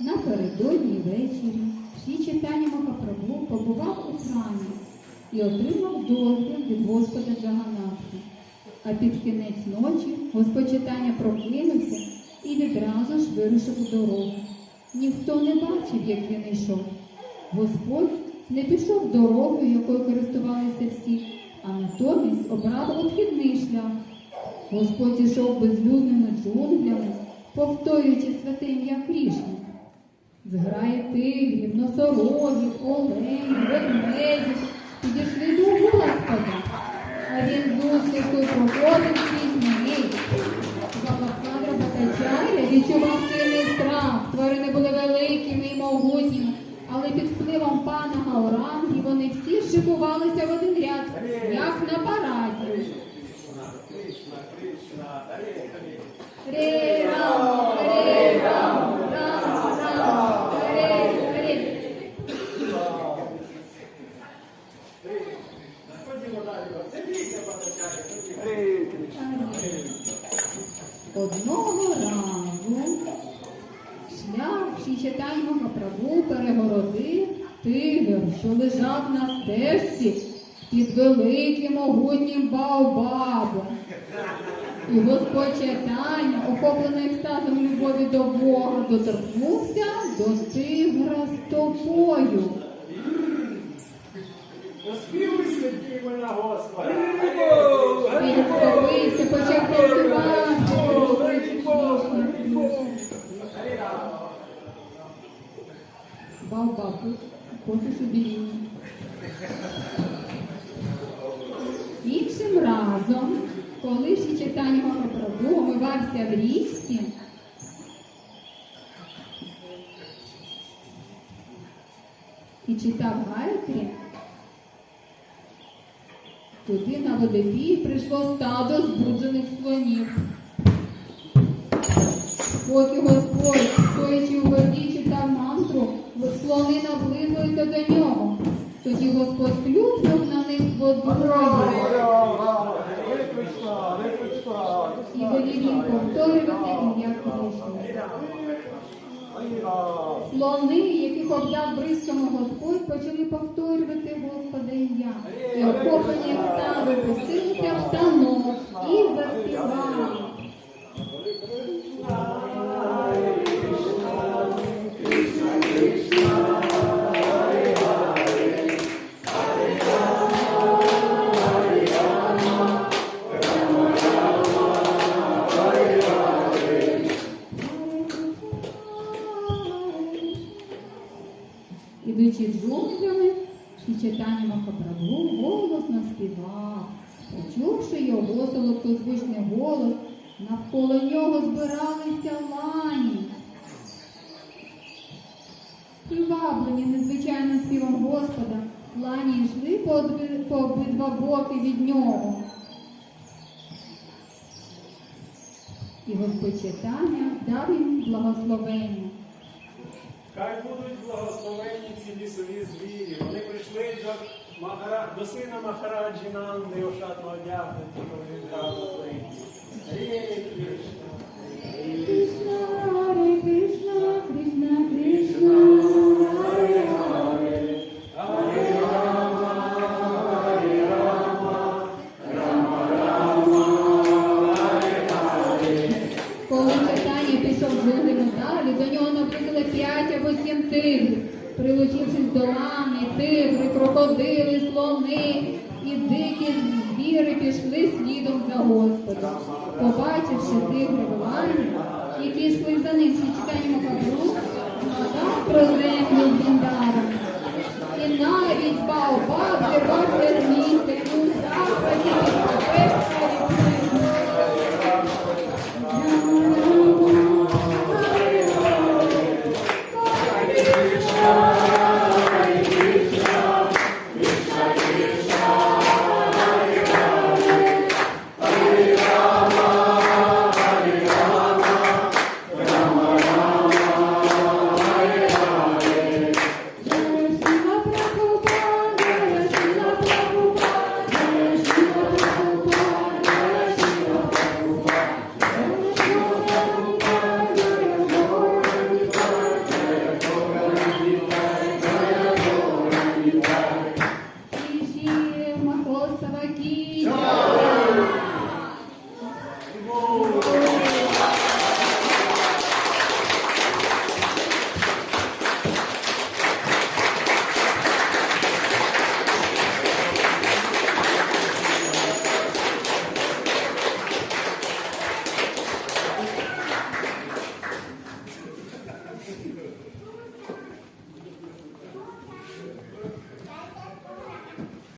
Напередодні ввечері всі читання Махапрабху побував у храмі і отримав дозвіл від Господа Джаганатха. А під кінець ночі Господь читання прокинувся і відразу ж вирушив у дорогу. Ніхто не бачив, як він йшов. Господь не пішов дорогою, якою користувалися всі, а натомість обрав обхідний шлях. Господь ішов безлюдними джунглями, повторюючи святе ім'я Крішни. Зграї тигрів, носорогів, оленів, ведмедів підійшли до Господа, а він з усмішкою проходив крізь неї. Бабакадра Батачаря відчував сильний страх. Тварини були великими і могутніми, але під впливом пана Гауранги вони всі шикувалися в один ряд, як на шлях Шічитань Махапрабху перегородив тигр, що лежав на стежці під великим могутнім баобабом. І Господь читання, охоплений екстазом любові до Бога, доторкнувся до тигра стопою. Він схопився, почав танцювати. Баобабу, хочеш обіління. Іншим разом, коли ще читання Махапрабху омивався в річці, і читав Гайтрі, туди на водопій прийшло стадо збуджених слонів. Поки Господь, стоячи у воді, слони наблизилися до нього. Тоді Господь клюкнув на них водою. І велів їм повторювати ім'я Кришни. Слони, яких обдав бризками Господь, почали повторювати Господа ім'я. І охоплені екстазу Ідучи джунглями, читання Махапрабху голосно співав. Почувши його солодкозвучний голос, навколо нього збиралися лані. Приваблені незвичайним співом Господа, лані йшли по обидва боки від нього. І Господь читання дав їм благословення. Ці лісові звірі. Вони прийшли до, Махара... до сина Махараджі Нанди ошатно одягнути, коли він плиті. Krishna Krishna, Hare Hare. Коли читання пішов джунглями далі, до нього наблизили п'ять або сім тигрів. Прилучившись до лани, тигри, крокодили, слони і дикі звіри пішли слідом за Господом. Побачивши тигри в лані, які йшли за ним, що читання Махабру, згадав про землю